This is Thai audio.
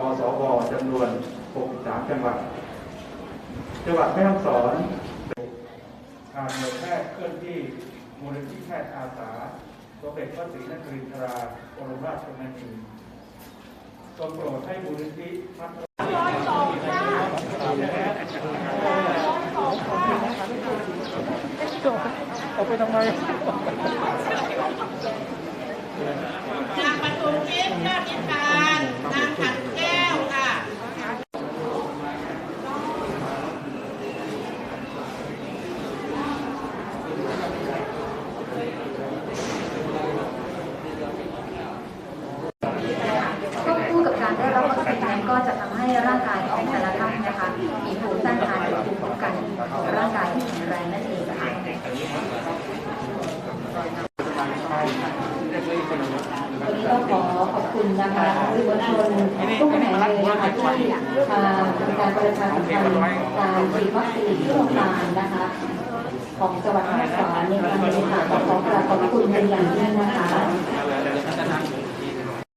อสวจำนวน 63 จังหวัด จังหวัดแม่ฮ่องสอนทางหน่วยแพทย์เคลื่อนที่มูลนิธิแพทย์อาสาสมเด็จพระศรีนครินทราบรมราชชนนีทรงโปรดให้มูลนิธิพัฒเอาไปทำไม นางปทุมทิพย์ยอดนิพานนางขันแก้วค่ะ ควบคู่กับการได้รับวัคซีนนั้น ก็จะทำให้ร่างกายของแต่ละท่านนะคะมีภูมิต้านทานหรือภูมิคุ้มกันของร่างกายที่แข็งแรงนั่นเองค่ะวันนี้ต้องขอขอบคุณนะคะสื่อมวลชนทุกแขนงเลยนะคะที่มาทำการประชาสัมพันธ์การฉีดวัคซีนที่โรงพยาบาลนะคะ ของจังหวัดแม่สอนในครั้งนี้ค่ะต้องขอกราบขอบคุณเป็นอย่าง